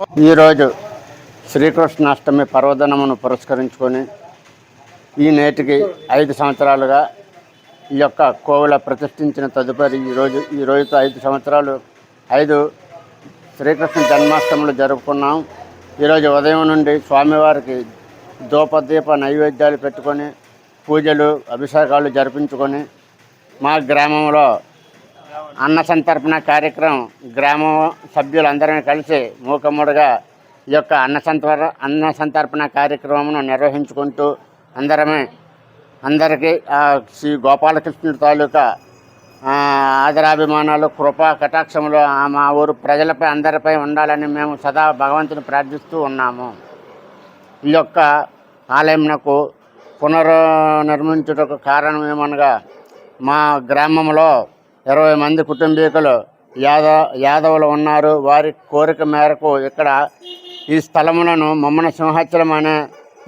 ఈరోజు శ్రీకృష్ణాష్టమి పర్వదినమును పురస్కరించుకొని ఈ నేటికి ఐదు సంవత్సరాలుగా ఈ యొక్క కోవిల ప్రతిష్ఠించిన తదుపరి ఈరోజు ఈ రోజుతో ఐదు సంవత్సరాలు ఐదు శ్రీకృష్ణ జన్మాష్టములు జరుపుకున్నాం. ఈరోజు ఉదయం నుండి స్వామివారికి దూపదీప నైవేద్యాలు పెట్టుకొని పూజలు అభిషేకాలు జరిపించుకొని మా గ్రామంలో అన్న సంతర్పణ కార్యక్రమం గ్రామం సభ్యులందరం కలిసి మూకమ్ముడుగా ఈ యొక్క అన్న సంతర్ అన్న సంతర్పణ కార్యక్రమమును నిర్వహించుకుంటూ అందరమే అందరికీ శ్రీ గోపాలకృష్ణుడి తాలూకా ఆదరాభిమానాలు కృపా కటాక్షములు మా ఊరు ప్రజలపై అందరిపై ఉండాలని మేము సదా భగవంతుని ప్రార్థిస్తూ ఉన్నాము. ఈ యొక్క ఆలయంకు పునర్నిర్మించుటకు కారణం ఏమనగా మా గ్రామంలో ఇరవై మంది కుటుంబీకులు యాదవ యాదవులు ఉన్నారు. వారి కోరిక మేరకు ఇక్కడ ఈ స్థలములను మమ్మన సింహాచలం అనే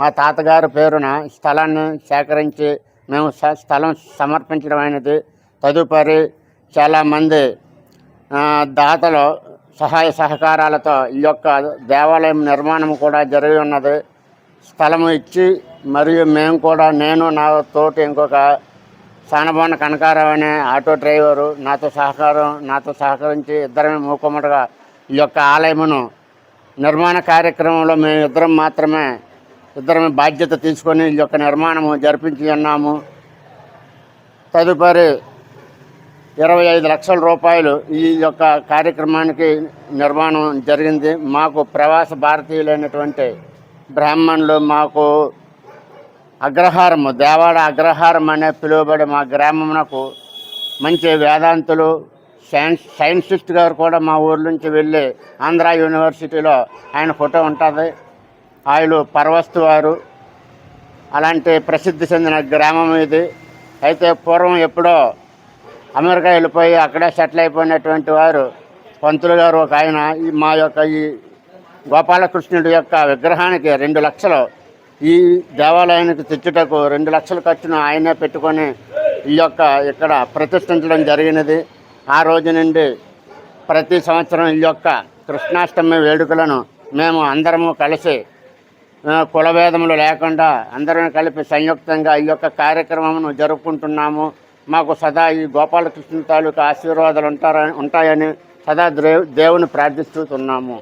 మా తాతగారి పేరున స్థలాన్ని సేకరించి మేము స్థలం సమర్పించడం అయినది తదుపరి చాలామంది దాతలు సహాయ సహకారాలతో ఈ యొక్క దేవాలయం నిర్మాణం కూడా జరిగి ఉన్నది. స్థలము ఇచ్చి మరియు మేము కూడా నేను నా తోటి ఇంకొక సానబాన కనకారావు అనే ఆటో డ్రైవరు నాతో సహకారం నాతో సహకరించి ఇద్దరమే మూకుమ్మడిగా ఈ యొక్క ఆలయమును నిర్మాణ కార్యక్రమంలో మేము ఇద్దరం మాత్రమే ఇద్దరమే బాధ్యత తీసుకొని ఈ యొక్క నిర్మాణము జరిపించి ఉన్నాము. తదుపరి ఇరవై ఐదు లక్షల రూపాయలు ఈ యొక్క కార్యక్రమానికి నిర్మాణం జరిగింది. మాకు ప్రవాస భారతీయులైనటువంటి బ్రాహ్మణులు మాకు అగ్రహారము దేవాడ అగ్రహారం అనే పిలువబడే మా గ్రామమునకు మంచి వేదాంతులు సైన్స్ సైంటిస్ట్ గారు కూడా మా ఊరి నుంచి వెళ్ళి ఆంధ్ర యూనివర్సిటీలో ఆయన ఫోటో ఉంటుంది. ఆయన పరవస్తు వారు. అలాంటి ప్రసిద్ధి చెందిన గ్రామం ఇది. అయితే పూర్వం ఎప్పుడో అమెరికా వెళ్ళిపోయి అక్కడే సెటిల్ అయిపోయినటువంటి వారు పంతులు గారు ఒక ఆయన. ఈ మా యొక్క ఈ గోపాలకృష్ణుడి యొక్క విగ్రహానికి రెండు లక్షలు ఈ దేవాలయానికి తెచ్చుటకు రెండు లక్షల ఖర్చును ఆయనే పెట్టుకొని ఈ యొక్క ఇక్కడ ప్రతిష్ఠించడం జరిగినది. ఆ రోజు నుండి ప్రతి సంవత్సరం ఈ యొక్క కృష్ణాష్టమి వేడుకలను మేము అందరము కలిసి కులభేదములు లేకుండా అందరం కలిపి సంయుక్తంగా ఈ యొక్క కార్యక్రమమును జరుపుకుంటున్నాము. మాకు సదా ఈ గోపాలకృష్ణ తాలూకా ఆశీర్వాదాలు ఉంటారని ఉంటాయని సదా దేవుని ప్రార్థిస్తున్నాము